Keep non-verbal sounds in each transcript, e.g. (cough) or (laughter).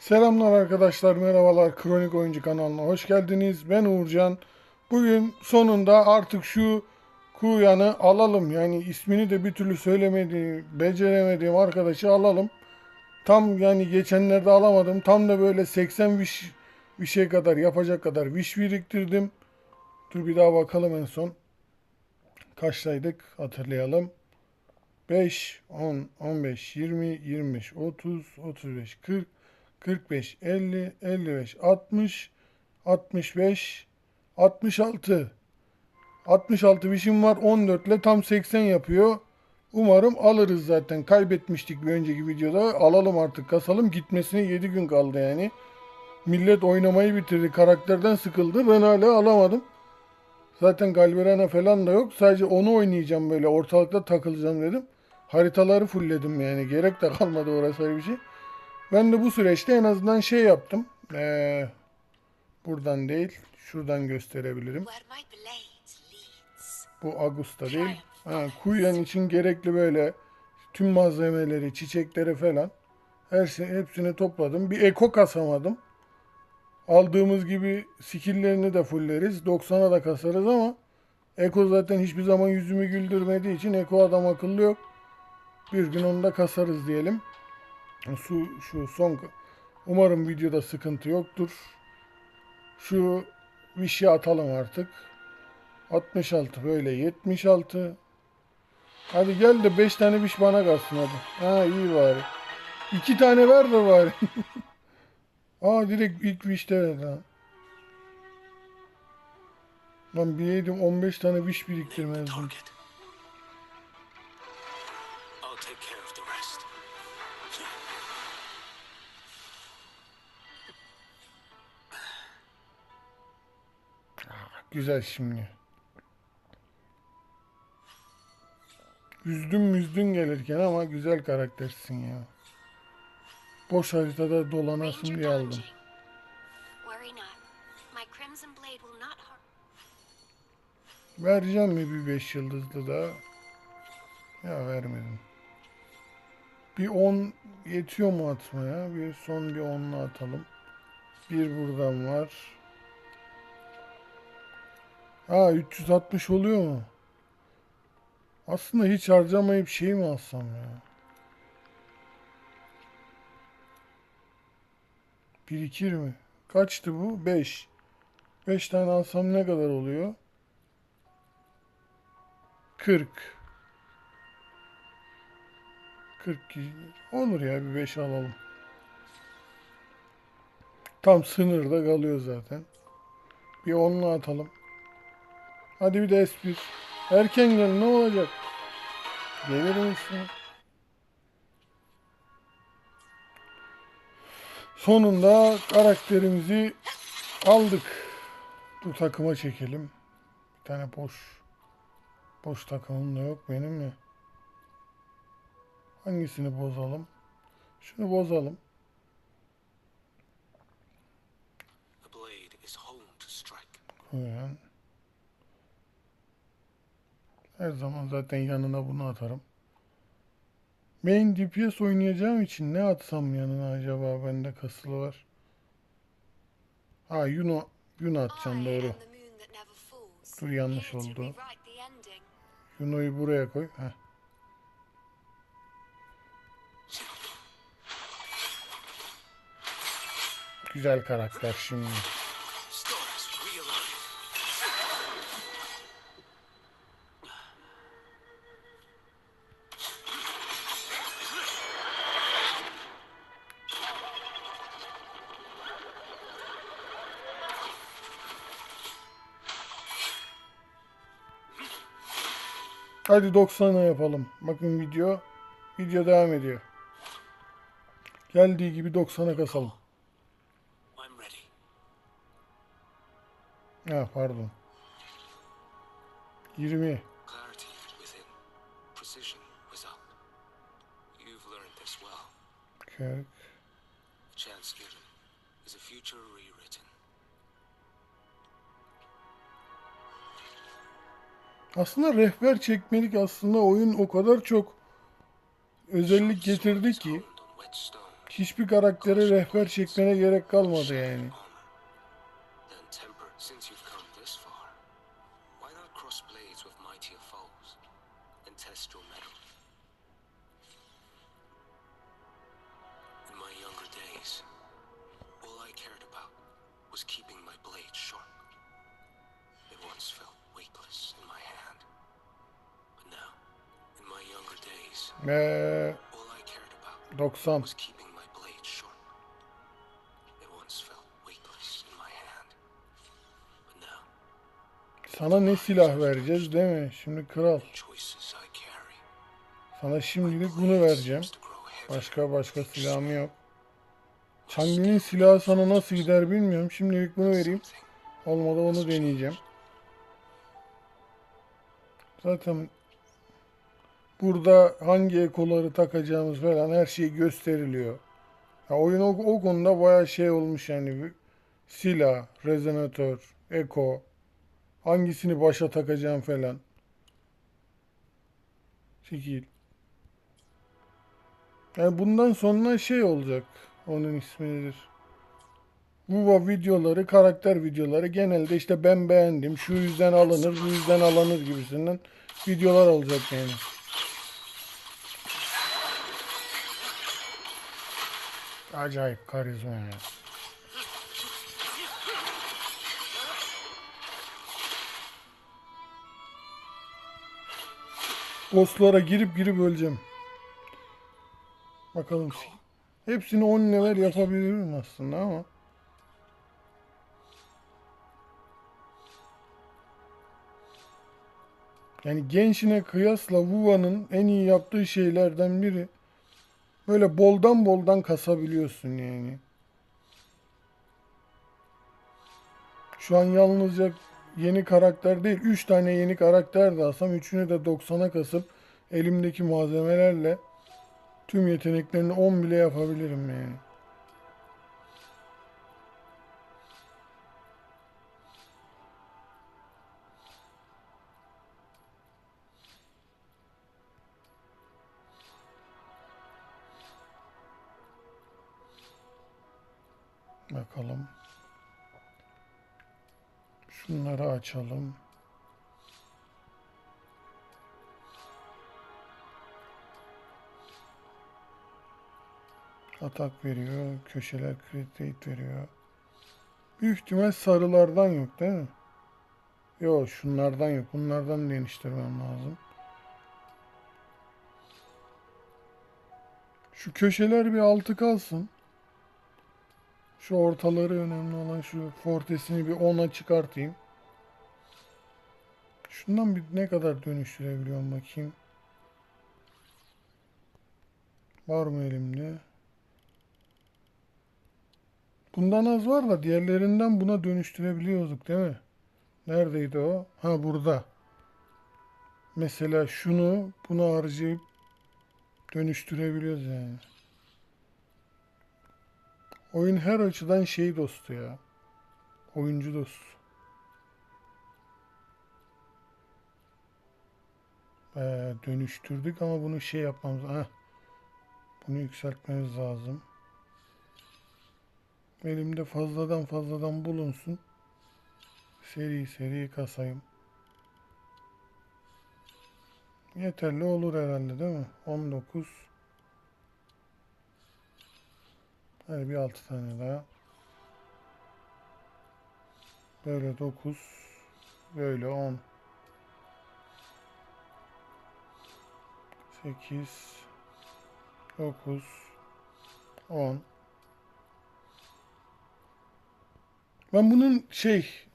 Selamlar arkadaşlar, merhabalar. Kronik Oyuncu kanalına hoş geldiniz. Ben Uğurcan. Bugün sonunda artık şu Kuyan'ı alalım. Yani ismini de bir türlü söylemediğim, beceremediğim arkadaşı alalım. Tam yani geçenlerde alamadım. Tam da böyle 80 wish bir şey kadar yapacak kadar wish biriktirdim. Dur bir daha bakalım en son. Kaçtaydık hatırlayalım. 5, 10, 15, 20, 25, 30, 35, 40, 45, 50, 55, 60, 65, 66. 66 bişim var. 14 ile tam 80 yapıyor. Umarım alırız zaten. Kaybetmiştik bir önceki videoda. Alalım artık kasalım. Gitmesine 7 gün kaldı yani. Millet oynamayı bitirdi. Karakterden sıkıldı. Ben hala alamadım. Zaten Galverana falan da yok. Sadece onu oynayacağım böyle. Ortalıkta takılacağım dedim. Haritaları fullledim yani. Gerek de kalmadı orası bir şey. Ben de bu süreçte en azından şey yaptım. Ee, buradan değil. Şuradan gösterebilirim. Bu Augusta değil. Ha, Kuyen için gerekli böyle tüm malzemeleri, çiçekleri falan her şey hepsini topladım. Bir eko kasamadım. Aldığımız gibi skill'lerini de fulleriz. 90'a da kasarız ama Eko zaten hiçbir zaman yüzümü güldürmediği için Eko adam akıllı yok. Bir gün onu da kasarız diyelim. Su şu son umarım videoda sıkıntı yoktur. Şu şey atalım artık. 66 böyle 76. Hadi gel de 5 tane biş bana kalsın hadi. Ha iyi bari. 2 tane ver de bari. (laughs) Aa direkt ilk bişte ver ha. Lan bileydim 15 tane biş biriktirmezdim. Güzel şimdi. Üzdün müzdün gelirken ama güzel karaktersin ya. Boş haritada dolanasın diye aldım. Vereceğim mi bir 5 yıldızlı daha? Ya vermedim. Bir 10 yetiyor mu atmaya? Bir son bir 10'la atalım. Bir buradan var. Ha 360 oluyor mu? Aslında hiç harcamayıp şey mi alsam ya? Birikir mi? Kaçtı bu? 5. 5 tane alsam ne kadar oluyor? 40. 40 kişi. Olur ya bir 5 alalım. Tam sınırda kalıyor zaten. Bir 10'la atalım. Hadi bir de S1. Erken gel ne olacak? Gelir misin? Sonunda karakterimizi aldık. Bu takıma çekelim. Bir tane boş Boş takımım da yok benim mi? Hangisini bozalım? Şunu bozalım. The Her zaman zaten yanına bunu atarım. Main DPS oynayacağım için ne atsam yanına acaba bende kasılı var. Ha Yuno, Yuno atacağım doğru. Dur yanlış oldu. Yuno'yu buraya koy. Heh. Güzel karakter şimdi. Hadi 90'a yapalım. Bakın video video devam ediyor. Geldiği gibi 90'a kasalım. Ha pardon. 20. Clarity Aslında rehber çekmelik aslında oyun o kadar çok özellik getirdi ki hiçbir karaktere rehber çekmene gerek kalmadı yani. But now, Sana ne silah vereceğiz değil mi? Şimdi kral. Sana şimdilik bunu vereceğim. Başka başka silahım yok. Changli'nin silahı sana nasıl gider bilmiyorum. Şimdilik bunu vereyim. Olmadı onu deneyeceğim. Zaten burada hangi ekoları takacağımız falan her şey gösteriliyor. Ya oyun o, o konuda bayağı şey olmuş yani. Silah, rezonatör, eko, hangisini başa takacağım falan. Şekil. Yani bundan sonra şey olacak. Onun ismi nedir? Vuva videoları, karakter videoları genelde işte ben beğendim, şu yüzden alınır, bu yüzden alınır gibisinden videolar olacak yani. Acayip karizma ya. Bosslara girip girip öleceğim. Bakalım. Hepsini 10 level yapabilirim aslında ama. Yani gençine kıyasla Vuva'nın en iyi yaptığı şeylerden biri böyle boldan boldan kasabiliyorsun yani. Şu an yalnızca yeni karakter değil 3 tane yeni karakter de alsam üçünü de 90'a kasıp elimdeki malzemelerle tüm yeteneklerini 10 bile yapabilirim yani. Bakalım. Şunları açalım. Atak veriyor. Köşeler rate veriyor. Büyük ihtimal sarılardan yok değil mi? Yok şunlardan yok. Bunlardan değiştirmem lazım. Şu köşeler bir altı kalsın. Şu ortaları önemli olan şu fortesini bir 10'a çıkartayım. Şundan bir ne kadar dönüştürebiliyorum bakayım. Var mı elimde? Bundan az var da diğerlerinden buna dönüştürebiliyorduk değil mi? Neredeydi o? Ha burada. Mesela şunu buna harcayıp dönüştürebiliyoruz yani. Oyun her açıdan şey dostu ya. Oyuncu dostu. Ee, dönüştürdük ama bunu şey yapmamız... Heh. Bunu yükseltmemiz lazım. Elimde fazladan fazladan bulunsun. Seri seri kasayım. Yeterli olur herhalde değil mi? 19 Hadi bir 6 tane daha. Böyle 9 böyle 10 8 9 10 Ben bunun şey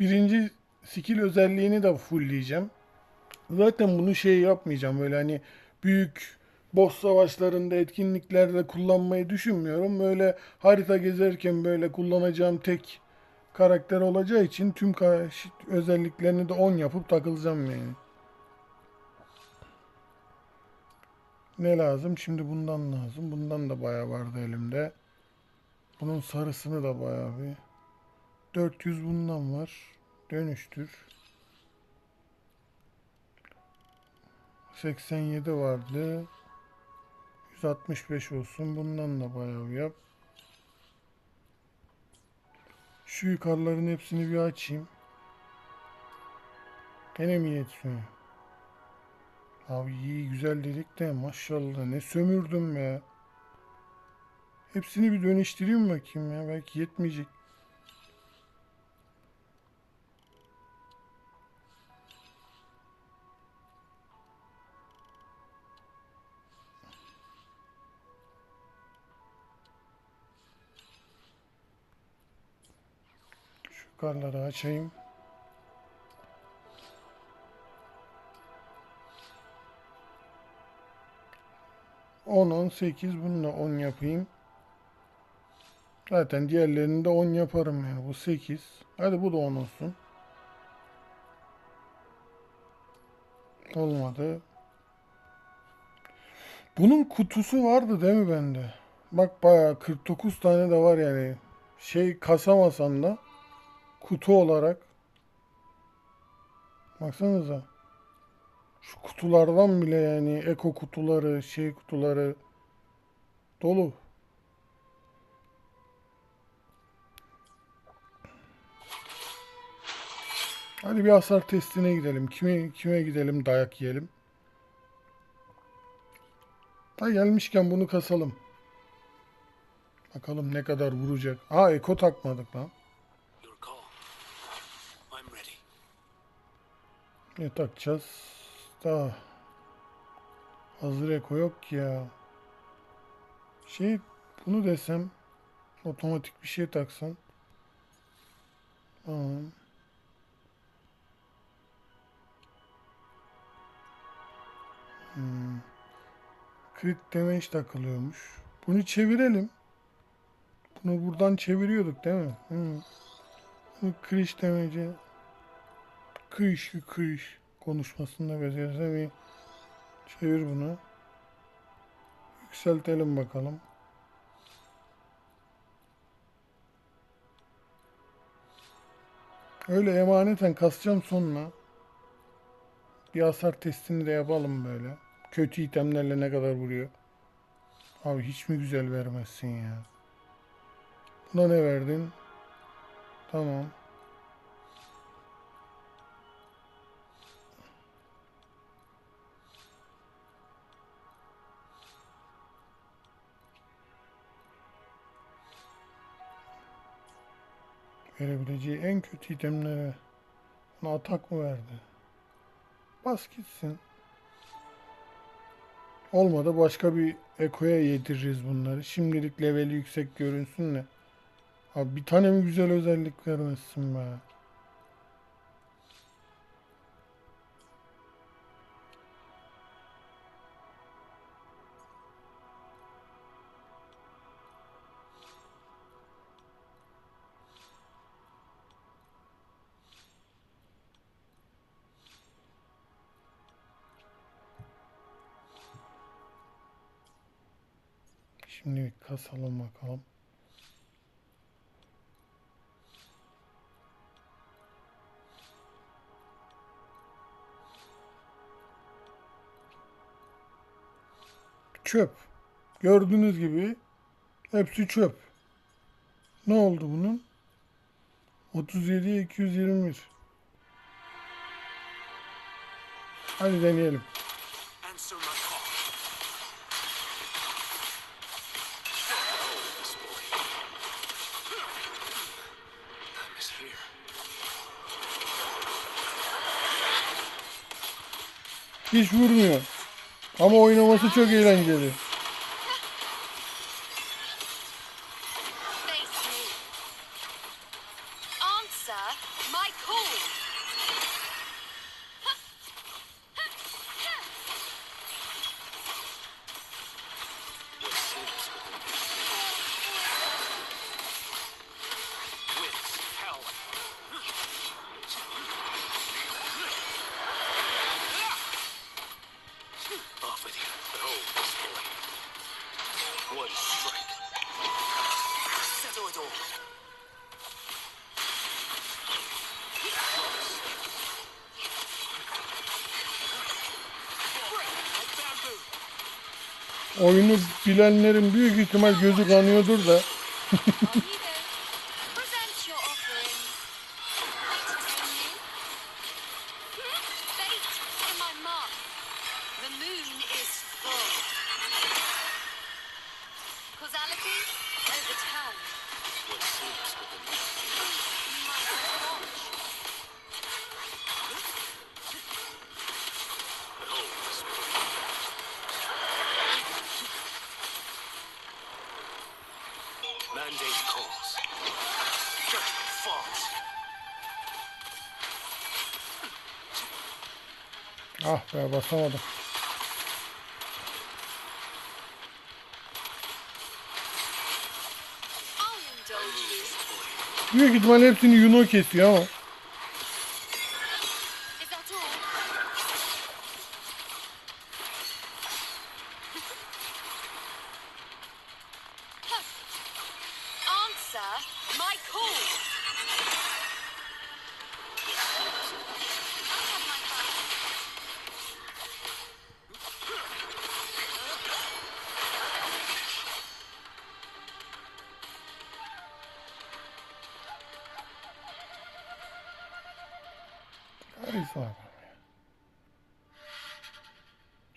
birinci skill özelliğini de fullleyeceğim. Zaten bunu şey yapmayacağım böyle hani büyük boss savaşlarında etkinliklerde kullanmayı düşünmüyorum. Böyle harita gezerken böyle kullanacağım tek karakter olacağı için tüm özelliklerini de 10 yapıp takılacağım yani. Ne lazım? Şimdi bundan lazım. Bundan da bayağı vardı elimde. Bunun sarısını da bayağı bir. 400 bundan var. Dönüştür. 87 vardı. 65 65 olsun. Bundan da bayağı yap. Şu yukarıların hepsini bir açayım. Gene mi yetmiyor? Abi iyi güzel dedik de maşallah ne sömürdüm be. Hepsini bir dönüştüreyim bakayım ya. Belki yetmeyecek. Yukarıları açayım. On, on sekiz. Bunu da on yapayım. Zaten diğerlerini de 10 yaparım yani. Bu 8. Hadi bu da 10 olsun. Olmadı. Bunun kutusu vardı değil mi bende? Bak bayağı 49 tane de var yani. Şey kasamasam da kutu olarak. Baksanıza. Şu kutulardan bile yani eko kutuları, şey kutuları dolu. Hadi bir hasar testine gidelim. Kime kime gidelim dayak yiyelim. Ha gelmişken bunu kasalım. Bakalım ne kadar vuracak. Aa eko takmadık lan. Ne takacağız? Daha hazır eko yok ki ya. Şey bunu desem otomatik bir şey taksan. Tamam. Hmm. Crit damage takılıyormuş. Bunu çevirelim. Bunu buradan çeviriyorduk değil mi? Bu crit damage'i kıyış kıyış konuşmasında bezirse bir çevir bunu. Yükseltelim bakalım. Öyle emaneten kasacağım sonra. Bir hasar testini de yapalım böyle. Kötü itemlerle ne kadar vuruyor. Abi hiç mi güzel vermezsin ya. Buna ne verdin? Tamam. Verebileceği en kötü itemlere. Buna atak mı verdi? Bas gitsin. Olmadı başka bir ekoya yediririz bunları. Şimdilik leveli yüksek görünsün de. Abi bir tane mi güzel özellik vermezsin be. Şimdi bir kasalım bakalım. Çöp. Gördüğünüz gibi hepsi çöp. Ne oldu bunun? 37 221. Hadi deneyelim. Hiç vurmuyor. Ama oynaması çok eğlenceli. Answer my call. Oyunu bilenlerin büyük ihtimal gözü kanıyordur da. (laughs) Ah be basamadım. Büyük ihtimal hepsini Yuno kesiyor ama. My call.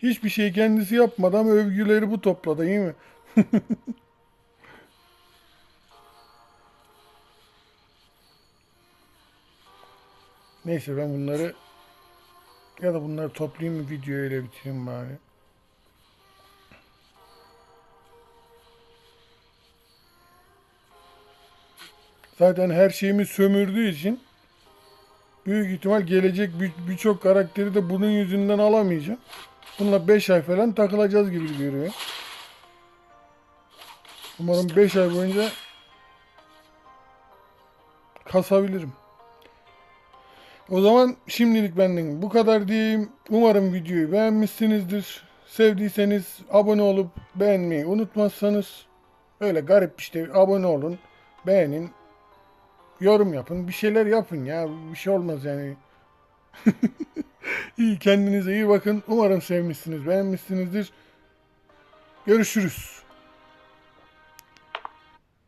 Hiçbir şey kendisi yapmadan övgüleri bu topladı iyi mi? (laughs) Neyse ben bunları ya da bunları toplayayım mı videoyu öyle bitireyim bari. Zaten her şeyimi sömürdüğü için büyük ihtimal gelecek bir- birçok karakteri de bunun yüzünden alamayacağım. Bununla 5 ay falan takılacağız gibi görüyor. Umarım 5 ay boyunca kasabilirim. O zaman şimdilik benden bu kadar diyeyim. Umarım videoyu beğenmişsinizdir. Sevdiyseniz abone olup beğenmeyi unutmazsanız öyle garip işte abone olun, beğenin, yorum yapın, bir şeyler yapın ya. Bir şey olmaz yani. (laughs) iyi kendinize iyi bakın. Umarım sevmişsiniz, beğenmişsinizdir. Görüşürüz.